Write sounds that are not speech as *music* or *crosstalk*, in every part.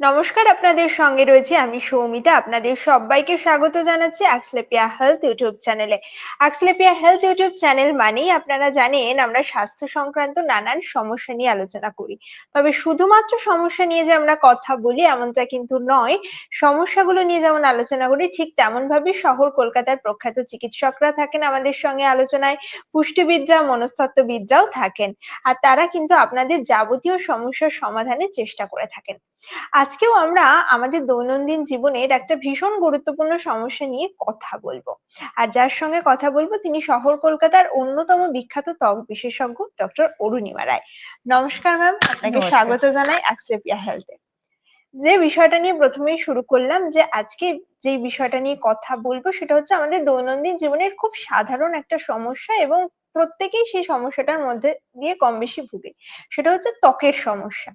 নমস্কার, আপনাদের সঙ্গে রয়েছে আমি সৌমিতা। আপনাদের সবাইকে স্বাগত জানাচ্ছি অ্যাক্সলেপিয়া হেলথ ইউটিউব চ্যানেলে। অ্যাক্সলেপিয়া হেলথ ইউটিউব চ্যানেল মানেই আপনারা জানেন, আমরা স্বাস্থ্য সংক্রান্ত নানান সমস্যা নিয়ে আলোচনা করি। তবে শুধুমাত্র সমস্যা নিয়ে যে আমরা কথা বলি, এমনটা কিন্তু নয়। সমস্যাগুলো নিয়ে যেমন আলোচনা করি, ঠিক তেমন ভাবে শহর কলকাতার প্রখ্যাত চিকিৎসকরা থাকেন আমাদের সঙ্গে আলোচনায়। পুষ্টিবিদরা, মনস্তত্ত্ববিদরাও থাকেন। আর তারা কিন্তু আপনাদের যাবতীয় সমস্যার সমাধানের চেষ্টা করে থাকেন। আজকেও আমরা আমাদের দৈনন্দিন জীবনের একটা ভীষণ গুরুত্বপূর্ণ সমস্যা নিয়ে কথা বলব। আর যার সঙ্গে কথা বলব তিনি শহর কলকাতার অন্যতম বিখ্যাত ত্বক বিশেষজ্ঞ ডক্টর অরুণিমা রায়। নমস্কার ম্যাম আপনাকে স্বাগত জানাই অ্যাক্সেপিয়া হেলথে যে বিষয়টা নিয়ে প্রথমেই শুরু করলাম যে আজকে যে বিষয়টা নিয়ে কথা বলব সেটা হচ্ছে আমাদের দৈনন্দিন জীবনের খুব সাধারণ একটা সমস্যা এবং প্রত্যেকেই সেই সমস্যাটার মধ্যে দিয়ে কম বেশি ভুগে। সেটা হচ্ছে ত্বকের সমস্যা।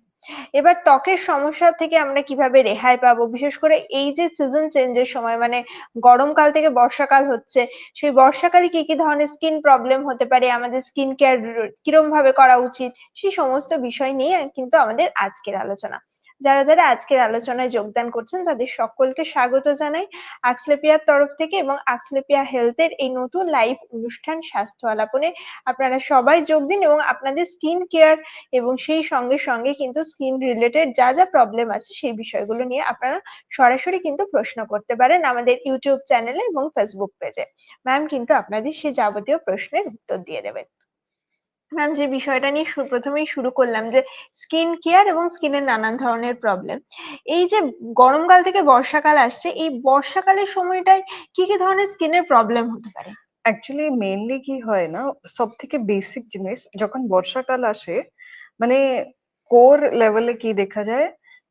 এবার ত্বকের সমস্যা থেকে আমরা কীভাবে রেহাই পাবো? বিশেষ করে এই যে সিজন চেঞ্জের সময় মানে গরমকাল থেকে বর্ষাকাল হচ্ছে, সেই বর্ষাকালে কি কি ধরনের স্কিন প্রবলেম হতে পারে? আমাদের স্কিন কেয়ার কিরম ভাবে করা উচিত? সেই সমস্ত বিষয় নিয়ে কিন্তু আমাদের আজকের আলোচনা। যারা যারা আজকের আলোচনায় যোগদান করছেন, তাদের সকলকে স্বাগত জানাই আক্সলেপিয়ার তরফ থেকে এবং আক্সলেপিয়া হেলথের এই নতুন লাইভ অনুষ্ঠান স্বাস্থ্য আলাপনে। আপনারা সবাই যোগ দিন এবং আপনাদের স্কিন কেয়ার এবং সেই সঙ্গে সঙ্গে কিন্তু স্কিন রিলেটেড যা যা প্রবলেম আছে সেই বিষয়গুলো নিয়ে আপনারা সরাসরি কিন্তু প্রশ্ন করতে পারেন আমাদের ইউটিউব চ্যানেলে এবং ফেসবুক পেজে। ম্যাম কিন্তু আপনাদের সেই যাবতীয় প্রশ্নের উত্তর দিয়ে দেবেন। ম্যাম যে বিষয়টা নিয়ে প্রথমেই শুরু করলাম যে স্কিন কেয়ার এবং স্কিনের নানান ধরনের প্রবলেম। এই যে গরমকাল থেকে বর্ষাকাল আসছে এই বর্ষাকালের সময়টায় কি কি ধরনের স্কিনের প্রবলেম হতে পারে? অ্যাকচুয়ালি মেইনলি কি হয় না সব থেকে বেসিক জিনিস যখন বর্ষাকাল আসে মানে কোর লেভেলে কি দেখা যায়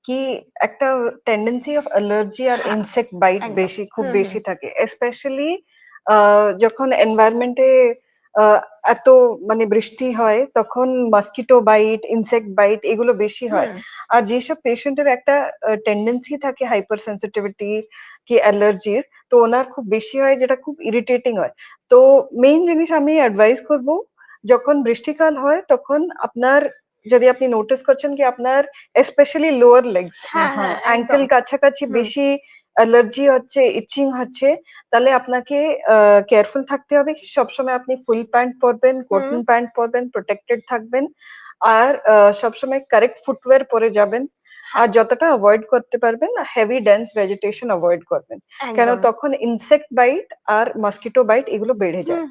কি একটা টেন্ডেন্সি অফ অ্যালার্জি আর ইনসেক্ট বাইট বেশি খুব বেশি থাকে। স্পেশালি যখন এনভায়রনমেন্টে এত মানে বৃষ্টি হয় তখন মস্কিটো বাইট ইনসেক্ট বাইট এগুলো বেশি হয়। আর যেসব পেশেন্টের একটা টেন্ডেন্সি থাকে হাইপার সেন্সিটিভিটি কি অ্যালার্জির তো ওনার খুব বেশি হয় যেটা খুব ইরিটেটিং হয়। তো মেইন জিনিস আমি অ্যাডভাইস করব যখন বৃষ্টিকাল হয় তখন আপনার যদি আপনি নোটিস করছেন কি আপনার স্পেশালি লোয়ার লেগস অ্যাঙ্কেল কাছাকাছি বেশি অ্যালার্জি হচ্ছে ইচিং হচ্ছে তাহলে আপনাকে কেয়ারফুল থাকতে হবে সবসময় আপনি ফুল প্যান্ট পরবেন কটন প্যান্ট পরবেন প্রোটেক্টেড থাকবেন আর সবসময় কারেক্ট ফুটওয়্যার পরে যাবেন আর যতটা অ্যাভয়েড করতে পারবেন হেভি ডেন্স ভেজিটেশন অ্যাভয়েড করবেন। কেন তখন ইনসেক্ট বাইট আর মস্কিটো বাইট এগুলো বেড়ে যায়।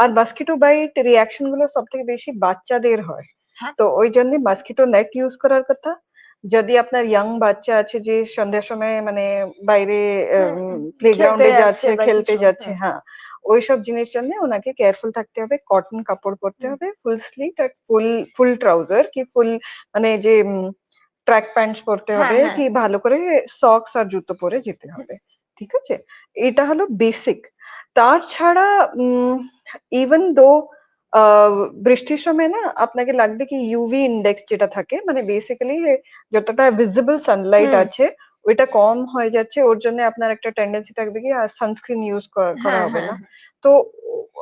আর মস্কিটো বাইট রিয়াকশনগুলো সব থেকে বেশি বাচ্চাদের হয়। হ্যাঁ। তো ওই জন্য মস্কিটো নেট ইউজ করার কথা যদি আপনার ইয়াং বাচ্চা আছে যে সন্ধ্যার সময় মানে বাইরে প্লেগ্রাউন্ডে যাচ্ছে খেলতে যাচ্ছে হ্যাঁ। ওইসব জিনিস জন্য ওনাকে কেয়ারফুল থাকতে হবে কটন কাপড় পরতে হবে ফুল স্লিভ আর ফুল ফুল ট্রাউজার কি ফুল মানে যে ট্র্যাক প্যান্টস পরতে হবে হ্যাঁ, হ্যাঁ। কি ভালো করে সক্স আর জুতো পরে যেতে হবে ঠিক আছে? এটা হলো বেসিক তার ছাড়া ইভেন দো বৃষ্টির সময় না আপনাকে লাগবে কি ইউভি ইন্ডেক্স যেটা থাকে মানে বেসিক্যালি যতটা ভিজিবল সানলাইট আছে ওইটা কম হয়ে যাচ্ছে ওর জন্য আপনার একটা টেন্ডেন্সি থাকবে কি আর সানস্ক্রিন ইউজ করা হ্যাঁ, হবে না। তো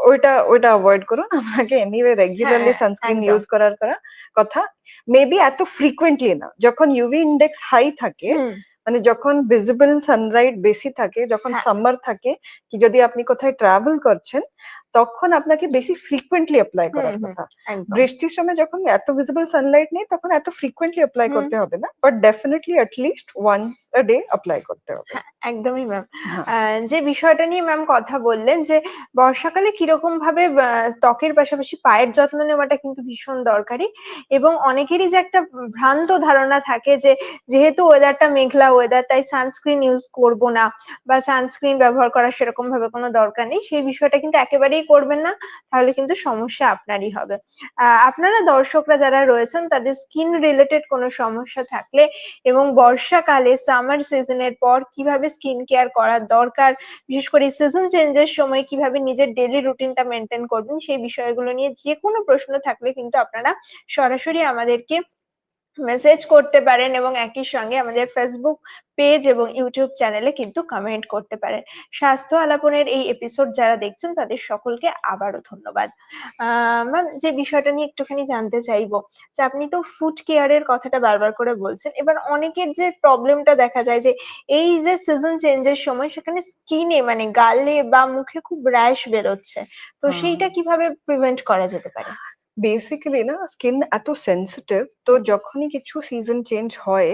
ওইটা ওইটা অ্যাভয়েড করুন আপনাকে এনিওয়ে রেগুলারলি সানস্ক্রিন ইউজ করার করা কথা। মেবি এত ফ্রিকুয়েন্টলি না যখন ইউভি ইন্ডেক্স হাই থাকে মানে যখন ভিজিবল সানলাইট বেশি থাকে যখন সামার হ্যাঁ। থাকে কি যদি আপনি কোথায় ট্রাভেল করছেন তখন আপনাকে বেশি ফ্রিকুয়েন্টলি অ্যাপ্লাই করার কথা। বৃষ্টির সময় যখন এত ভিজিবল সানলাইট নেই তখন এত ফ্রিকুয়েন্টলি অ্যাপ্লাই করতে হবে না। But definitely at least once a day apply করতে হবে। হ্যাঁ, একদমই ম্যাম যে বিষয়টা নিয়ে ম্যাম কথা বললেন যে বর্ষাকালে কীরকম ভাবে ত্বকের পাশাপাশি পায়ের যত্ন নেওয়াটা কিন্তু ভীষণ দরকারি এবং অনেকেরই যে একটা ভ্রান্ত ধারণা থাকে যে যেহেতু ওয়েদারটা মেঘলা ওয়েদার তাই সানস্ক্রিন ইউজ করব না বা সানস্ক্রিন ব্যবহার করার সেরকম ভাবে কোনো দরকার নেই। সেই বিষয়টা কিন্তু একেবারেই করবেন না, তাহলে কিন্তু সমস্যা আপনারই হবে। আপনারা দর্শকরা যারা রয়েছেন, তাদের স্কিন রিলেটেড কোনো সমস্যা থাকলে এবং বর্ষাকালে সামার সিজনের পর কীভাবে স্কিন কেয়ার করার দরকার, বিশেষ করে সিজন চেঞ্জের সময় কীভাবে নিজের ডেলি রুটিনটা মেনটেন করবেন, সেই বিষয়গুলো নিয়ে যে কোনো প্রশ্ন থাকলে কিন্তু আপনারা সরাসরি আমাদেরকে মেসেজ করতে পারেন এবং একই সঙ্গে আমাদের ফেসবুক পেজ এবং ইউটিউব চ্যানেলে কিন্তু কমেন্ট করতে পারেন। স্বাস্থ্য আলাপনের এই এপিসোড যারা দেখছেন তাদের সকলকে আবারও ধন্যবাদ। ম্যাম যে বিষয়টা নিয়ে একটুখানি জানতে চাইব যে আপনি তো ফুড কেয়ারের কথাটা বারবার করে বলছেন এবার অনেকের যে প্রবলেমটা দেখা যায় যে এই যে সিজন চেঞ্জের সময় সেখানে স্কিনে মানে গালে বা মুখে খুব র্যাশ বেরোচ্ছে। তো সেইটা কীভাবে প্রিভেন্ট করা যেতে পারে? বেসিক্যালি না স্কিন এত সেনসিটিভ তো যখনই কিছু সিজন চেঞ্জ হয়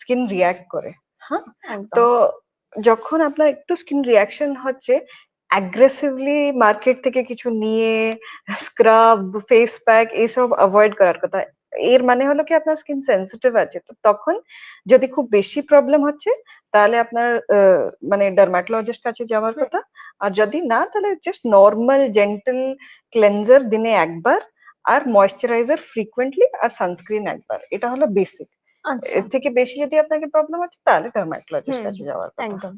স্কিন রিয়াক্ট করে হ্যাঁ? তো যখন আপনার একটু স্কিন রিয়াকশন হচ্ছে অ্যাগ্রেসিভলি মার্কেট থেকে কিছু নিয়ে স্ক্রাব ফেস প্যাক এইসব অ্যাভয়েড করার কথা এর মানে হলো কি আপনার স্কিন সেনসিটিভ আছে তো তখন যদি খুব বেশি প্রবলেম হচ্ছে তাহলে আপনার মানে ডার্মাটোলজিস্ট কাছে যাওয়ার কথা আর যদি না তাহলে জাস্ট নর্মাল জেন্টল ক্লেনজার দিনে একবার আর ময়শ্চারাইজার ফ্রিকুয়েন্টলি আর সানস্ক্রিন একবার। এটা হলো বেসিক আচ্ছা। এর থেকে বেশি যদি আপনাকে প্রবলেম হচ্ছে তাহলে ডার্মাটোলজিস্ট কাছে যাওয়ার একদম।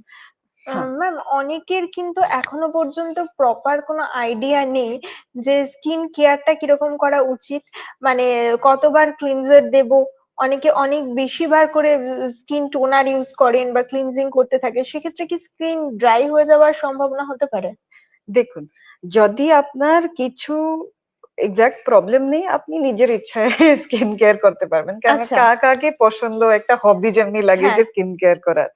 ম্যাম অনেকের কিন্তু এখনও পর্যন্ত প্রপার কোনো আইডিয়া নেই যে স্কিন কেয়ারটা কীরকম করা উচিত। মানে কতবার ক্লিনজার দেব? অনেকে অনেক বেশি বার করে স্কিন টোনার ইউজ করেন বা ক্লিনজিং করতে থাকে। সেক্ষেত্রে কি স্কিন ড্রাই হয়ে যাওয়ার সম্ভাবনা হতে পারে? দেখুন যদি আপনার কিছু এক্সাক্ট প্রবলেম নেই আপনি নিজের ইচ্ছায় *laughs* স্কিন কেয়ার করতে পারবেন। কারণ আচ্ছা। কা কাকে পছন্দ একটা হবি যেমনি লাগে হ্যাঁ। যে স্কিন কেয়ার করার।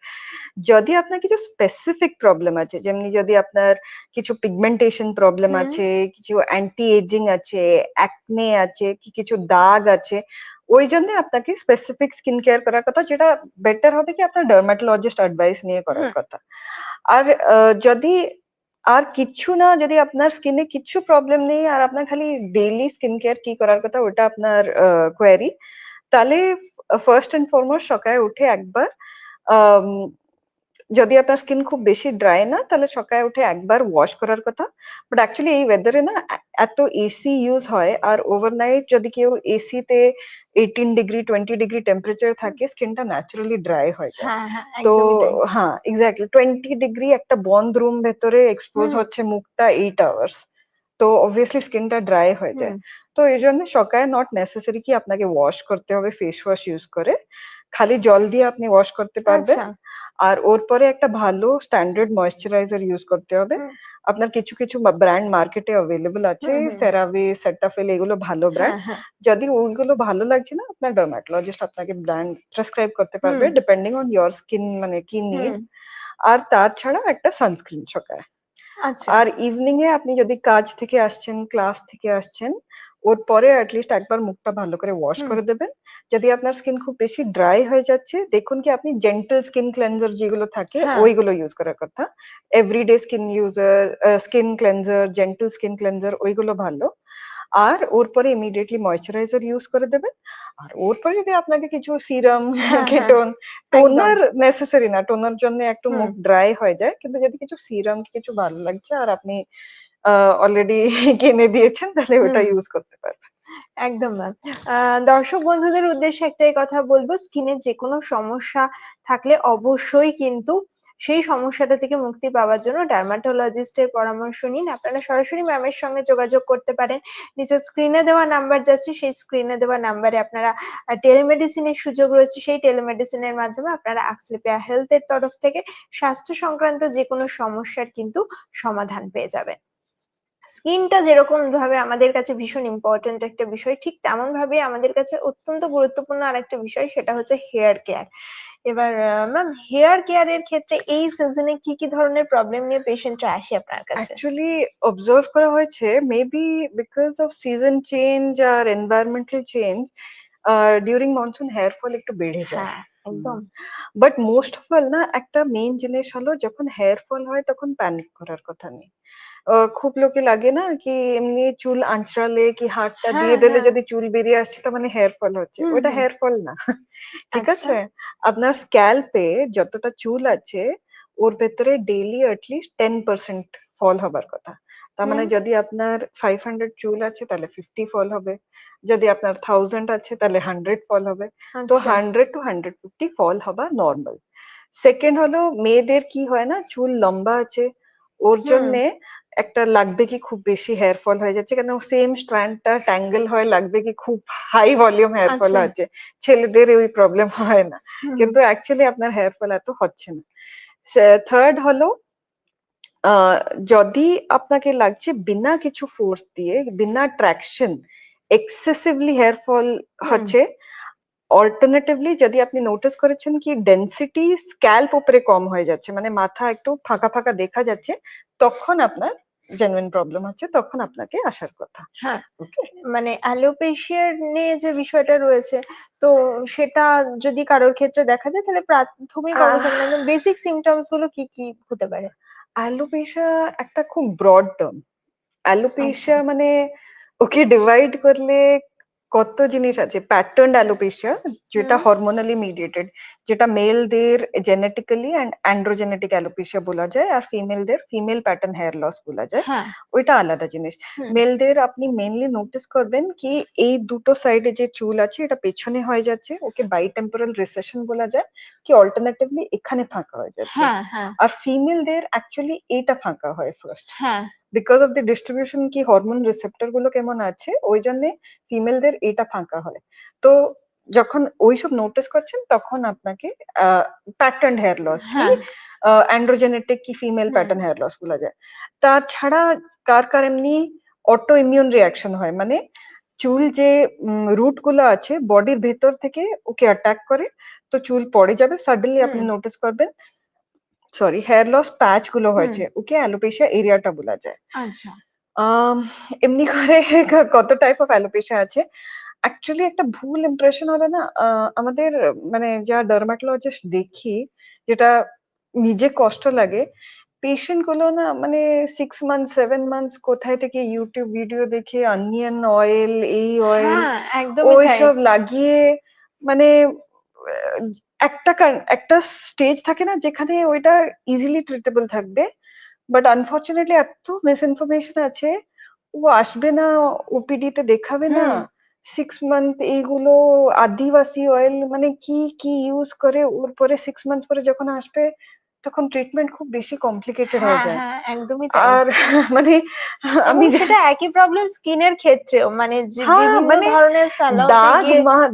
যদি আপনার কিছু স্পেসিফিক প্রবলেম আছে যেমনি যদি আপনার কিছু পিগমেন্টেশন প্রবলেম আছে কিছু অ্যান্টি এজিং আছে অ্যাকনে আছে কি কিছু দাগ আছে ওই জন্য আপনাকে স্পেসিফিক স্কিন কেয়ার করার কথা যেটা বেটার হবে কি আপনার ডার্মাটোলজিস্ট অ্যাডভাইস নিয়ে করার কথা। আর যদি আর কিচ্ছু না, যদি আপনার স্কিনে কিচ্ছু প্রবলেম নেই আর আপনার খালি ডেইলি স্কিন কেয়ার কি করার কথা ওটা আপনার কোয়ারি তাহলে ফার্স্ট এন্ড ফরমোস্ট সকালে উঠে একবার যদি আপনার স্কিন খুব বেশি ড্রাই না, তাহলে সকালে উঠে একবার ওয়াশ করার কথা। বাট অ্যাকচুয়ালি এই ওয়েদারে না এত এসি ইউজ হয় আর ওভারনাইট যদি কেউ এসি তে eighteen degree twenty degree temperature থাকে স্কিনটা ন্যাচারালি ড্রাই হয়ে যায়। হ্যাঁ হ্যাঁ তো হ্যাঁ এক্স্যাক্টলি টোয়েন্টি ডিগ্রি একটা বন্ধ রুম ভেতরে এক্সপোজ হচ্ছে মুখটা এইট আওয়ার্স তো অবভিয়াসলি স্কিনটা ড্রাই হয়ে যায়। তো এই জন্য সকালে নট নেসেসারি কি আপনাকে ওয়াশ করতে হবে ফেস ওয়াশ ইউজ করে। খালি জল দিয়ে আপনি ওয়াশ করতে পারবেন। আচ্ছা। আর ওর পরে একটা ভালো স্ট্যান্ডার্ড ময়শ্চারাইজার ইউজ করতে হবে। আপনার কিছু কিছু ব্র্যান্ড মার্কেটে অ্যাভেলেবল আছে। সেরাভে সেটাফিল এগুলো ভালো ব্র্যান্ড হ্যাঁ। যদি ওইগুলো ভালো লাগছে না আপনার ডার্মাটোলজিস্ট আপনাকে ব্র্যান্ড প্রেসক্রাইব করতে পারবে ডিপেন্ডিং অন ইয়োর স্কিন মানে কি নিড আর তাছাড়া একটা সানস্ক্রিন সকালে আচ্ছা। আর ইভিনিং এ আপনি যদি কাজ থেকে আসছেন ক্লাস থেকে আসছেন ওর পরে অ্যাটলিস্ট একবার মুখটা ভালো করে ওয়াশ করে দেবেন। যদি আপনার স্কিন খুব বেশি ড্রাই হয়ে যাচ্ছে দেখুন কি আপনি জেন্টল স্কিন ক্লেনজার যেগুলো থাকে হ্যাঁ। ওইগুলো ইউজ করার কথা। Everyday skin user skin cleanser gentle skin cleanser ওইগুলো ভালো। আর ওর পরে ইমিডিয়েটলি ময়শ্চারাইজার ইউজ করে দেবেন। আর ওর পরে যদি আপনাকে কিছু সিরাম কেটন টোনার নেসেসারি না টোনার জন্য একটু মুখ ড্রাই হয়ে যায় কিন্তু যদি কিছু সিরাম কিছু ভালো লাগছে আর আপনি অলরেডি *laughs* কিনে দিয়েছেন তাহলে ওটা ইউজ করতে পারবেন। একদম ম্যাম দর্শক বন্ধুদের উদ্দেশ্যে একটাই কথা বলব স্কিনে যে কোনো সমস্যা থাকলে অবশ্যই কিন্তু সেই সমস্যাটা থেকে মুক্তি পাওয়ার জন্য ডার্মাটোলজিস্টের পরামর্শ নিন। আপনারা সরাসরি ম্যামের সঙ্গে যোগাযোগ করতে পারেন। নিচের স্ক্রিনে দেওয়া নাম্বার যাচ্ছে সেই স্ক্রিনে দেওয়া নাম্বারে আপনারা টেলিমেডিসিনের সুযোগ রয়েছে সেই টেলিমেডিসিনের মাধ্যমে আপনারা আক্সলেপিয়া হেলথের তরফ থেকে স্বাস্থ্য সংক্রান্ত যে কোনো সমস্যার কিন্তু সমাধান পেয়ে যাবেন। স্কিনটা যেরকম ভাবে আমাদের কাছে ভীষণ ইম্পর্টেন্ট একটা বিষয় ঠিক তেমন ভাবে আমাদের কাছে অত্যন্ত গুরুত্বপূর্ণ আরেকটা বিষয় সেটা হচ্ছে হেয়ার কেয়ার এবার ম্যাম হেয়ার কেয়ারের ক্ষেত্রে এই সিজনে কি কি ধরনের প্রবলেম নিয়ে পেশেন্টরা আসে আপনার কাছে? অ্যাকচুয়ালি অবজার্ভ করা হয়েছে maybe because of season change R environmental change during monsoon hair fall একটু বেড়ে যায়। হ্যাঁ একদম। বাট মোস্ট অফ অল না একটা মেইন জিনিস হলো যখন হেয়ার ফল হয় তখন প্যানিক করার কথা নেই। খুব লোকে লাগে না কি এমনি চুল আঁচড়ালে কি হাতটা হ্যাঁ, দিয়ে দিলে হ্যাঁ। যদি চুল বেরিয়ে আসছে তার মানে হেয়ার ফল হচ্ছে। ওটা হেয়ার ফল না। ঠিক আচ্ছা। আছে? আপনার স্ক্যাল্পে যতটা চুল আছে ওর ভেতরে daily at least ten percent fall হবার কথা। তার মানে যদি আপনার ফাইভ হান্ড্রেড চুল আছে তাহলে ফিফটি ফল হবে। যদি আপনার থাউজেন্ড আছে তাহলে হান্ড্রেড ফল হবে। তো hundred to hundred fifty fall হবা নর্মাল সেকেন্ড হলো মেয়েদের কি হয় না চুল লম্বা আছে। ওর জন্যে একটা লাগবে কি খুব বেশি হেয়ার ফল হয়ে যাচ্ছে কেন সেম স্ট্র্যান্ডটা ট্যাঙ্গেল হয় লাগবে কি খুব হাই ভলিউম হেয়ার ফল। আছে। ছেলেদের ওই প্রবলেম হয় না। কিন্তু অ্যাকচুয়ালি আপনার হেয়ার ফল এত হচ্ছে না। থার্ড হলো যদি আপনাকে লাগছে বিনা কিছু ফোর্স দিয়ে বিনা ট্র্যাকশন এক্সেসিভলি হেয়ার ফল হচ্ছে অল্টারনেটিভলি যদি আপনি নোটিস করেছেন কি ডেন্সিটি স্ক্যাল্প উপরে কম হয়ে যাচ্ছে মানে মাথা একটু ফাঁকা ফাঁকা দেখা যাচ্ছে তখন আপনার জেনুইন প্রবলেম হচ্ছে তখন আপনাকে আসার কথা। হ্যাঁ। ওকে মানে অ্যালোপেশিয়ার নিয়ে যে বিষয়টা রয়েছে তো সেটা যদি কারোর ক্ষেত্রে দেখা যায় তাহলে প্রাথমিক অবস্থা মানে বেসিক সিমটমসগুলো কি কি হতে পারে? অ্যালোপেশিয়া একটা খুব ব্রড টার্ম অ্যালোপেশিয়া। মানে ওকে ডিভাইড করলে কত জিনিস আছে প্যাটার্ন অ্যালোপেশিয়া যেটা হরমোনালি মিডিয়েটেড যেটা মেলদের জেনেটিক্যালি অ্যান্ড অ্যান্ড্রোজেনেটিক অ্যালোপেশিয়া বলা যায় আর ফিমেলদের ফিমেল প্যাটার্ন হেয়ার লস বলা যায় হ্যাঁ। ওইটা আলাদা জিনিস। মেলদের আপনি মেনলি নোটিস করবেন কি এই দুটো সাইডে যে চুল আছে এটা পেছনে হয়ে যাচ্ছে ওকে বাই টেম্পোরাল রিসেশন বলা যায় কি অল্টারনেটিভলি এখানে ফাঁকা হয়ে যাচ্ছে। হ্যাঁ হ্যাঁ। আর ফিমেলদের অ্যাকচুয়ালি এটা ফাঁকা হয় ফার্স্ট হ্যাঁ। বিকজ অফ দ্য ডিস্ট্রিবিউশন কি হরমোন রিসেপ্টরগুলো কেমন আছে ওই জন্যে ফিমেলদের এটা ফাঁকা হয়। তো যখন ওইসব নোটিস করছেন তখন আপনাকে প্যাটার্ন হেয়ার লস কি অ্যান্ড্রোজেনেটিক কি ফিমেল প্যাটার্ন হেয়ার লস বলা যায়। তাছাড়া কার কার এমনি অটো ইমিউন রিয়াকশন হয় মানে চুল যে রুটগুলো আছে বডির ভেতর থেকে ওকে অ্যাটাক করে তো চুল পড়ে যাবে সাডেনলি আপনি নোটিস করবেন। সরি হেয়ার লস প্যাচগুলো হয়েছে ওকে অ্যালোপেশিয়া এরিয়াটা বলা যায়। আচ্ছা। এমনি করে *laughs* কত টাইপ অফ অ্যালোপেশিয়া আছে? অ্যাকচুয়ালি একটা ভুল ইমপ্রেশন হলো না আমাদের মানে যা ডার্মাটোলজিস্ট দেখি যেটা নিজে কষ্ট লাগে পেশেন্টগুলো না মানে সিক্স মান্থ সেভেন মান্থস কোথায় থেকে ইউটিউব ভিডিও দেখে অনিয়ন অয়েল এই অয়েল হ্যাঁ ওইসব লাগিয়ে মানে একটা একটা স্টেজ থাকে না যেখানে ওইটা ইজিলি ট্রিটেবল থাকবে বাট আনফর্চুনেটলি এত মিস ইনফরমেশন আছে ও আসবে না ওপিডি তে দেখাবে না। সিক্স মান্থ এইগুলো আদিবাসী অয়েল মানে কি কি ইউজ করে ওর পরে সিক্স মান্থ পরে যখন আসবে তখন ট্রিটমেন্ট খুব বেশি কমপ্লিকেটেড হয়ে হ্যাঁ যায়। হ্যাঁ একদমই আর *laughs* মানে আমি সেটা একই প্রবলেম স্কিনের ক্ষেত্রেও মানে যে হ্যাঁ, বিভিন্ন মানে ধরনের দাগ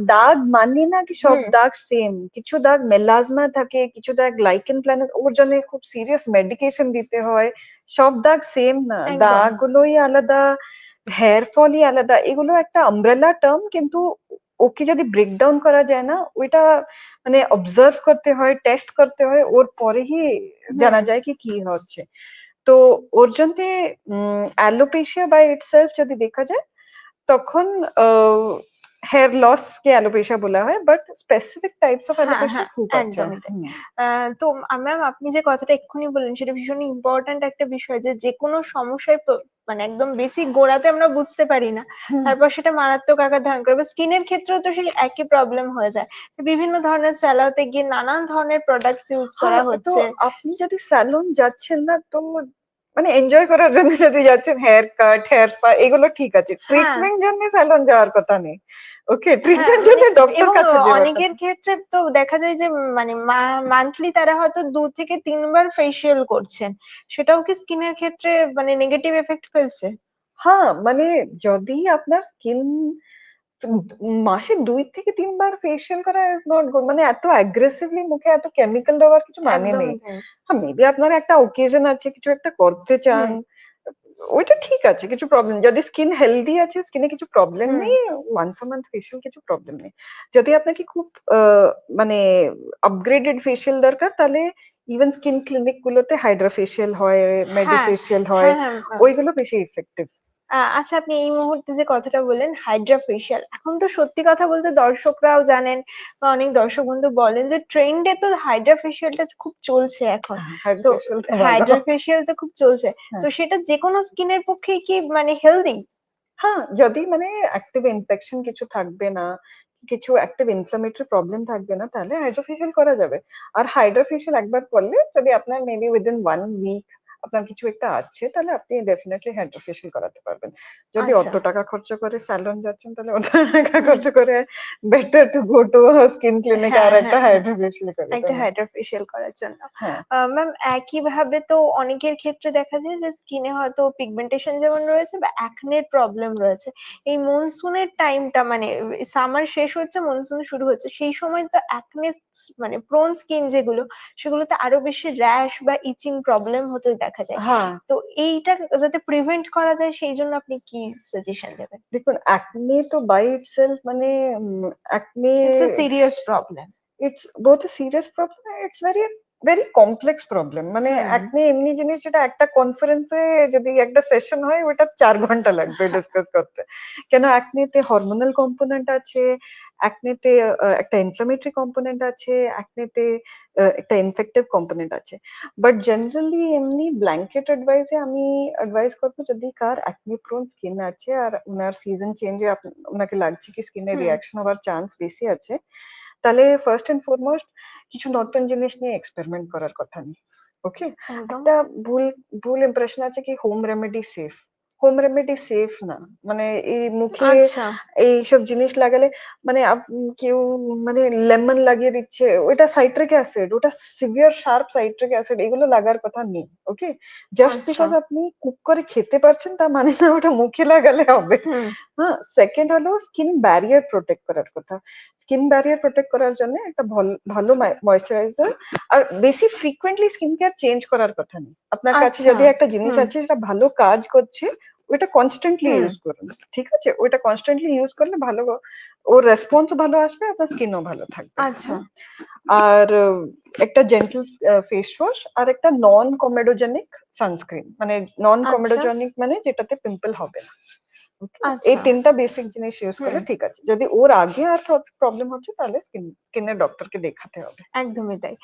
দাগ মানি না কি সব দাগ সেম কিছু দাগ মেলাজমা থাকে কিছু দাগ লাইকেন প্ল্যানেট ওর জন্য খুব সিরিয়াস মেডিকেশন দিতে হয়। সব দাগ সেম না। একদম। দাগ গুলোই আলাদা হেয়ার ফলই আলাদা। এগুলো একটা আমব্রেলা টার্ম কিন্তু ওকে যদি ব্রেকডাউন করা যায় না ওইটা মানে অবজার্ভ করতে হয় টেস্ট করতে হয় ওর পরেই জানা হুম। যায় কি কি হচ্ছে তো ওর জন্য অ্যালোপেশিয়া বাই ইটসেলফ যদি দেখা যায় তখন হেয়ার লস কে অ্যালোপেশিয়া বলা হয় বাট স্পেসিফিক টাইপস অফ হ্যাঁ, অ্যালোপেশিয়া হ্যাঁ, খুব আছে তো ম্যাম আপনি যে কথাটা এক্ষুনি বললেন সেটা ভীষণ ইম্পর্ট্যান্ট একটা বিষয় যে যে কোনো সমস্যায় মানে একদম বেসিক গোড়াতে আমরা বুঝতে পারি না। তারপর সেটা মারাত্মক আকার ধারণ করে স্কিনের ক্ষেত্রেও তো সেই একই প্রবলেম হয়ে যায়। বিভিন্ন ধরনের স্যালাতে গিয়ে নানান ধরনের প্রোডাক্ট ইউজ করা হ্যাঁ, হচ্ছে। আপনি যদি স্যালুন যাচ্ছেন না তো মানে এনজয় করার জন্য যদি যাচ্ছেন হেয়ার কাট হেয়ার স্পা এগুলো ঠিক আছে। ট্রিটমেন্ট জন্য স্যালন যাওয়ার কথা নেই। ওকে ট্রিটমেন্ট হ্যাঁ, জন্য মানে ডক্টর এবং কাছে অনেকের ক্ষেত্রে তো দেখা যায় যে মানে মান্থলি তারা হয়তো দু থেকে তিনবার ফেসিয়াল করছেন। সেটাও কি স্কিনের ক্ষেত্রে মানে নেগেটিভ এফেক্ট ফেলছে? হ্যাঁ মানে যদি আপনার স্কিন মাসে দুই থেকে তিনবার ফেসিয়াল করা is not good মানে এত অ্যাগ্রেসিভলি মুখে এত কেমিক্যাল দেওয়ার কিছু মানে নেই। একদমই তাই। হ্যাঁ মেবি আপনার একটা ওকেজন আছে কিছু একটা করতে চান। ওইটা ঠিক আছে কিছু প্রবলেম যদি স্কিন হেলদি আছে স্কিনে কিছু প্রবলেম হুম। নেই ওয়ান্স আ মান্থ ফেশিয়াল কিছু প্রবলেম নেই। যদি আপনাকে খুব আহ, মানে আপগ্রেডেড ফেশিয়াল দরকার তাহলে ইভেন স্কিন ক্লিনিক গুলোতে হাইড্রা ফেশিয়াল হয় মেডি হ্যাঁ, ফেশিয়াল হয় হ্যাঁ, হ্যাঁ, ওইগুলো বেশি ইফেক্টিভ আহ, আচ্ছা আপনি এই মুহূর্তে যে কথাটা বললেন হাইড্রা ফেশিয়াল এখন তো সত্যি কথা বলতে দর্শকরাও জানেন বা অনেক দর্শক বন্ধু বলেন যে ট্রেন্ডে তো হাইড্রা ফেশিয়ালটা খুব চলছে এখন। হাইড্রা তো হাইড্রা তো খুব চলছে। হ্যাঁ। তো সেটা যে কোনো স্কিনের পক্ষে কি মানে হেলদি হ্যাঁ যদি মানে অ্যাক্টিভ ইনফেকশন কিছু থাকবে না কিছু অ্যাক্টিভ ইনফ্লামেটরি প্রবলেম থাকবে না তাহলে হাইড্রোফেশিয়াল করা যাবে। আর হাইড্রোফেশিয়াল একবার করলে যদি আপনার মেবি উইদিন ওয়ান উইক আপনার কিছু একটা আছে তাহলে আপনি ডেফিনেটলি হাইড্রা ফেশিয়াল করাতে পারবেন যদি আচ্ছা। অত টাকা খরচ করে স্যালন যাচ্ছেন তাহলে অত টাকা খরচ করে better to go to skin clinic আর একটা। হাইড্রা ফেশিয়াল করে একটা। হাইড্রা ফেশিয়াল করার জন্য। ম্যাম একইভাবে তো অনেকের ক্ষেত্রে দেখা যায় যে স্কিনে হয়তো পিগমেন্টেশন যেমন রয়েছে বা অ্যাকনের প্রবলেম রয়েছে। এই মনসুনের টাইমটা মানে সামার শেষ হচ্ছে মনসুন শুরু হচ্ছে। সেই সময় তো অ্যাকনে মানে প্রোন স্কিন যেগুলো সেগুলোতে আরও বেশি র্যাশ বা ইচিং প্রবলেম হতে দেখা যায়। হ্যাঁ তো এইটা যাতে প্রিভেন্ট করা যায় সেই জন্য আপনি কি সাজেশন দেবেন? দেখুন অ্যাকনে তো বাই ইটসেলফ মানে acne it's a serious problem. It's both a serious problem it's very very complex problem মানে একনি এমনি জিনিস যেটা একটা কনফারেন্সে যদি একটা সেশন হয় ওটা চার ঘণ্টা লাগবে ডিসকাস করতে। কেন একনিতে হরমোনাল কম্পোনেন্ট আছে একনিতে একটা ইনফ্লামেটরি কম্পোনেন্ট আছে একনিতে একটা ইনফেক্টিভ কম্পোনেন্ট আছে। বাট জেনারেলি এমনি ব্ল্যাঙ্কেট অ্যাডভাইসে আমি অ্যাডভাইস করব যদি কার একনি প্রোন স্কিন আছে আর ওনার সিজন চেঞ্জে ওনাকে লাগছে কি স্কিনের রিয়াকশন হওয়ার চান্স বেশি আছে তাহলে ফার্স্ট এন্ড ফরমোস্ট কিছু নতুন জিনিস নিয়ে এক্সপেরিমেন্ট করার কথা নেই ওকে একটা ভুল ভুল ইমপ্রেশন আছে কি? Home remedy safe home remedy safe না। মানে এই মুখে আচ্ছা। এইসব জিনিস লাগালে মানে আপ- কেউ মানে লেমন লাগিয়ে দিচ্ছে ওটা সাইট্রিক অ্যাসিড ওটা সিভিয়ার শার্প সাইট্রিক অ্যাসিড এগুলো লাগার কথা নেই ওকে জাস্ট। বিকজ আপনি কুক করে খেতে পারছেন তা মানে না ওটা মুখে লাগালে হবে। হ্যাঁ সেকেন্ড হলো স্কিন ব্যারিয়ার প্রোটেক্ট করার কথা। স্কিন ব্যারিয়ার প্রোটেক্ট করার জন্য একটা ভাল- ময়শ্চারাইজার আর বেশি ফ্রিকুয়েন্টলি স্কিন কেয়ার চেঞ্জ করার কথা নেই। আপনার কাছে আচ্ছা, যদি একটা জিনিস আছে যেটা ভালো কাজ করছে ওইটা কনস্ট্যান্টলি ইউজ করুন ঠিক আছে ওইটা কনস্ট্যান্টলি ইউজ করলে ভালো ওর রেসপন্স ভালো আসবে আপনার স্কিনও ভালো থাকবে আচ্ছা। আর একটা জেন্টল ফেস ওয়াশ আর একটা নন কমেডোজেনিক সানস্ক্রিন মানে নন আচ্ছা। কমেডোজেনিক মানে যেটাতে পিম্পল হবে না? আচ্ছা। এই তিনটা বেসিক জিনিস ইউজ করলে ঠিক আছে। যদি ওর আগে আর প্রবলেম হচ্ছে তাহলে স্কিন স্কিনের ডক্টরকে দেখাতে হবে। একদমই তাই।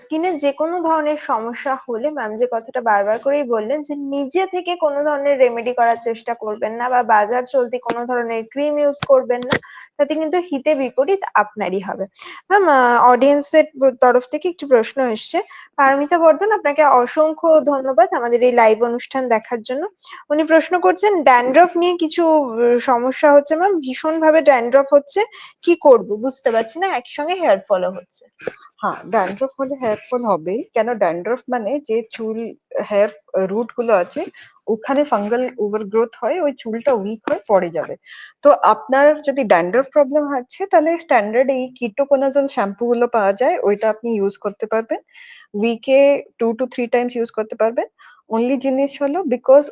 স্কিনের যে কোনো ধরনের সমস্যা হলে ম্যাম যে কথাটা বারবার করেই বললেন যে নিজে থেকে কোনো ধরনের রেমেডি করার চেষ্টা করবেন না বা বাজার চলতি কোনো ধরনের ক্রিম ইউজ করবেন না। তাতে কিন্তু হিতে বিপরীত আপনারই হবে। ম্যাম অডিয়েন্সের তরফ থেকে একটি প্রশ্ন এসছে। পারমিতা বর্ধন আপনাকে অসংখ্য ধন্যবাদ আমাদের এই লাইভ অনুষ্ঠান দেখার জন্য। উনি প্রশ্ন করছেন ড্যান্ড্রফ নিয়ে কিছু উম, সমস্যা হচ্ছে ম্যাম ভীষণ ভাবে ড্যান্ড্রফ হচ্ছে। কি করব? বুঝতে পারছি না একসঙ্গে হেয়ার ফলও হচ্ছে। হ্যাঁ ড্যান্ড্রফ হলে হেয়ার ফল হবেই কেন ড্যান্ড্রফ মানে যে চুল হেয়ার রুটগুলো আছে ওখানে ফাঙ্গাল ওভারগ্রোথ হয় ওই চুলটা উইক হয়ে পড়ে যাবে। তো আপনার যদি ড্যান্ড্রফ প্রবলেম আছে তাহলে স্ট্যান্ডার্ড এই কিটোকোনাজল শ্যাম্পু গুলো পাওয়া যায় ওইটা আপনি ইউজ করতে পারবেন। উইকে two to three times use করতে পারবেন। অনলি জিনিস হলো বিকজ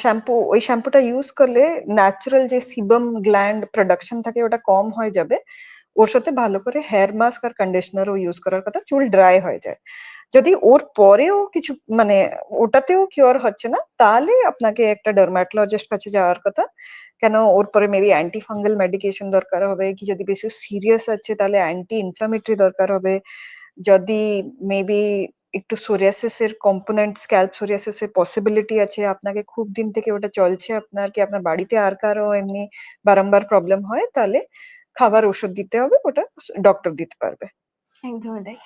শ্যাম্পু, ওই শ্যাম্পুটা ইউজ করলে ন্যাচারাল যে সিবাম গ্ল্যান্ড প্রোডাকশন থাকে ওটা কম হয়ে যাবে। ওর সাথে ভালো করে হেয়ার মাস্ক আর কন্ডিশনারও ইউজ করার কথা চুল ড্রাই হয়ে যায়। যদি ওর পরেও কিছু মানে ওটাতেও কিওর হচ্ছে না, তাহলে আপনাকে একটা ডার্মাটোলজিস্ট কাছে যাওয়ার কথা। কেন ওর পরে মেবি অ্যান্টি ফাঙ্গাল মেডিকেশন দরকার হবে, কি যদি বেশি সিরিয়াস আছে তাহলে অ্যান্টি ইনফ্লামেটরি দরকার হবে। যদি মেবি একটু সোরিয়াসিস এর কম্পোনেন্ট স্ক্যাল্প সোরিয়াসিস এর পসিবিলিটি আছে। আপনাকে খুব দিন থেকে ওটা চলছে। আপনার কি আপনার বাড়িতে আর কারও এমনি বারংবার প্রবলেম হয়? তাহলে খাবার ওষুধ দিতে হবে, ওটা ডক্টর দিতে পারবে। একদমই তাই।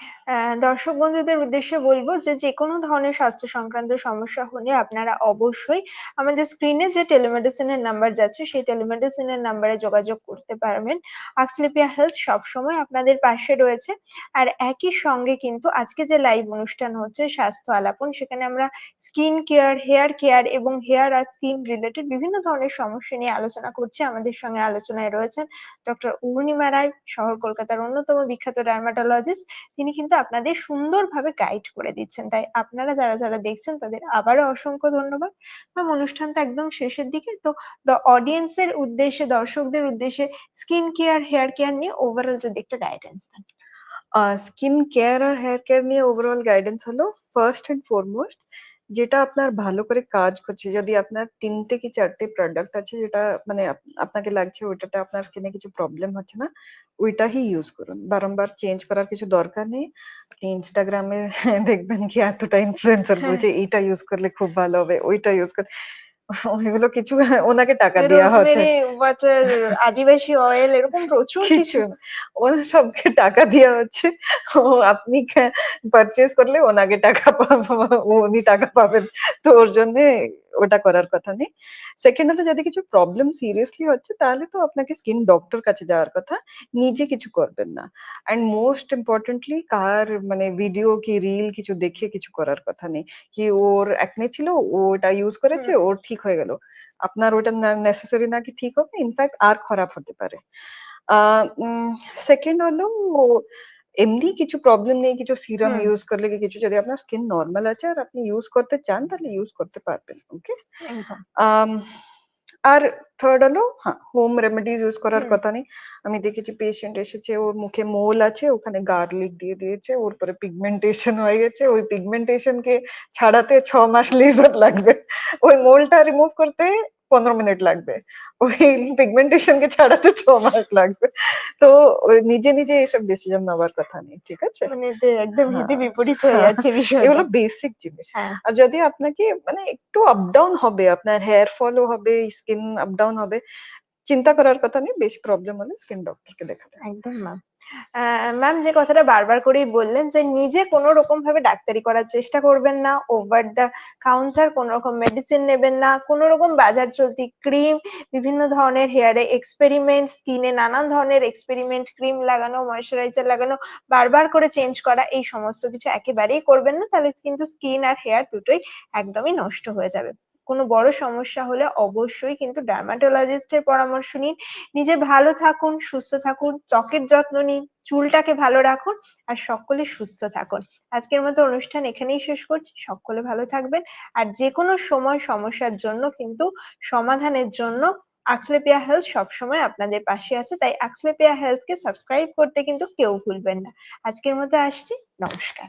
দর্শক বন্ধুদের উদ্দেশ্যে বলব যে যে কোনো ধরনের স্বাস্থ্য সংক্রান্ত সমস্যা হলে আপনারা অবশ্যই আমাদের স্ক্রিনে যে টেলিমেডিসিনের নাম্বার যাচ্ছে, সেই টেলিমেডিসিনের নাম্বারে যোগাযোগ করতে পারবেন। আকসলিপিয়া হেলথ সবসময় আপনাদের পাশে রয়েছে। আর একই সঙ্গে কিন্তু আজকে যে লাইভ অনুষ্ঠান হচ্ছে, স্বাস্থ্য আলাপন, সেখানে আমরা স্কিন কেয়ার হেয়ার কেয়ার এবং হেয়ার আর স্কিন রিলেটেড বিভিন্ন ধরনের সমস্যা নিয়ে আলোচনা করছি। আমাদের সঙ্গে আলোচনায় রয়েছেন ডক্টর পূর্ণিমা রায়, শহর কলকাতার অন্যতম বিখ্যাত ডার্মাটোলজিস্ট তিনি কিন্তু আপনাদের সুন্দরভাবে গাইড করে দিচ্ছেন। তাই আপনারা যারা যারা দেখছেন, তাদের আবারও অসংখ্য ধন্যবাদ। ম্যাম অনুষ্ঠানটা একদম শেষের দিকে। তো অডিয়েন্সের উদ্দেশ্যে, দর্শকদের উদ্দেশ্যে স্কিন কেয়ার হেয়ার কেয়ার নিয়ে ওভারঅল যদি একটা গাইডেন্স দেন। স্কিন কেয়ার আর হেয়ার কেয়ার নিয়ে ওভারঅল গাইডেন্স হলো ফার্স্ট এন্ড ফরমোস্ট যেটা আপনার ভালো করে কাজ করছে যদি আপনার তিনটে কি চারটে প্রোডাক্ট আছে যেটা মানে আপ- আপনাকে লাগছে ওইটাতে আপনার স্কিনে কিছু প্রবলেম হচ্ছে না ওইটাই ইউজ করুন বারংবার চেঞ্জ করার কিছু দরকার নেই আপনি ইনস্টাগ্রামে *laughs* দেখবেন কি এতটা ইনফ্লুয়েন্সার হ্যাঁ। বলছে এইটা ইউজ করলে খুব ভালো হবে ওইটা ইউজ করে এগুলো কিছু ওনাকে টাকা দেওয়া হচ্ছে। ওয়াটার, আদিবাসী অয়েল এরকম প্রচুর কিছু ওনার সবকে টাকা দেওয়া হচ্ছে। ও আপনি পারচেজ করলে ওনাকে টাকা পাবো উনি টাকা পাবেন। তো ওর জন্যে ওটা করার কথা নেই। সেকেন্ড হচ্ছে যদি কিছু প্রবলেম সিরিয়াসলি হচ্ছে তাহলে তো আপনাকে স্কিন ডক্টর কাছে যাওয়ার কথা। নিজে কিছু করবেন না। অ্যান্ড মোস্ট ইম্পোর্টেন্টলি কার মানে ভিডিও কি রিল কিছু দেখে কিছু করার কথা নেই। কি ওর একনে ছিল, ও ওটা ইউজ করেছে। ওর ঠিক হয়ে গেল। আপনার ওটা নেসেসারি না কি ঠিক হবে, ইনফেক্ট আর খারাপ হতে পারে। সেকেন্ড হলো এমনি কিছু প্রবলেম নেই, কিছু সিরাম ইউজ করলে কি কিছু যদি আপনার স্কিন নরমাল আছে আর আপনি ইউজ করতে চান তাহলে ইউজ করতে পারবেন। ওকে? আর থার্ড হলো হ্যাঁ, হোম রেমেডিস ইউজ করার কথা নেই। আমি দেখেছি পেশেন্ট এসেছে, ওর মুখে মোল আছে, ওখানে গার্লিক দিয়ে দিয়েছে, ওর পরে পিগমেন্টেশন হয়ে গেছে। ওই পিগমেন্টেশন কে ছাড়াতে ৬ মাস লেজার লাগবে। ওই মোলটা রিমুভ করতে ১৫ মিনিট লাগবে। ওই পিগমেন্টেশন কে ছাড়াতে ছ মাস লাগবে। তো নিজে, নিজে এসব ডিসিশন নেওয়ার কথা নেই। ঠিক আছে? মানে একদম হ্যাঁ, হিতে বিপরীত হয়ে হ্যাঁ, যাচ্ছে বিষয় এগুলো বেসিক জিনিস। হ্যাঁ। আর যদি আপনাকে মানে একটু আপ ডাউন হবে, আপনার হেয়ার ফলও হবে, স্কিন আপ ডাউন হবে। চিন্তা করার কথা নেই। বেশি প্রবলেম হলে স্কিন ডক্টরকে দেখাবেন। একদম ম্যাম। ম্যাম যে কথাটা বারবার করেই বললেন যে নিজে কোন রকম ভাবে ডাক্তারি করার চেষ্টা করবেন না। ওভার দ্য কাউন্টার কোন রকম মেডিসিন নেবেন না। কোন রকম বাজার চলতি ক্রিম, বিভিন্ন ধরনের হেয়ার এক্সপেরিমেন্ট, স্কিনে নানান ধরনের এক্সপেরিমেন্ট, ক্রিম লাগানো, ময়েশ্চারাইজার লাগানো, বারবার করে চেঞ্জ করা এই সমস্ত কিছু একেবারেই করবেন না। তাহলে কিন্তু স্কিন আর হেয়ার দুটোই একদমই নষ্ট হয়ে যাবে। কোন বড় সমস্যা হলে অবশ্যই কিন্তু ডার্মাটোলজিস্ট এর পরামর্শ নিন। নিজে ভালো থাকুন, সুস্থ থাকুন, ত্বকের যত্ন নিন, চুলটাকে ভালো রাখুন আর সকলে সুস্থ থাকুন। আজকের মতো অনুষ্ঠান এখানেই শেষ করছি। সকলে ভালো থাকবেন। আর যেকোনো সময় সমস্যার জন্য কিন্তু সমাধানের জন্য আক্সলেপিয়া হেলথ সবসময় আপনাদের পাশে আছে। তাই আক্সলেপিয়া হেলথ কে সাবস্ক্রাইব করতে কিন্তু কেউ ভুলবেন না। আজকের মতো আসছি। নমস্কার।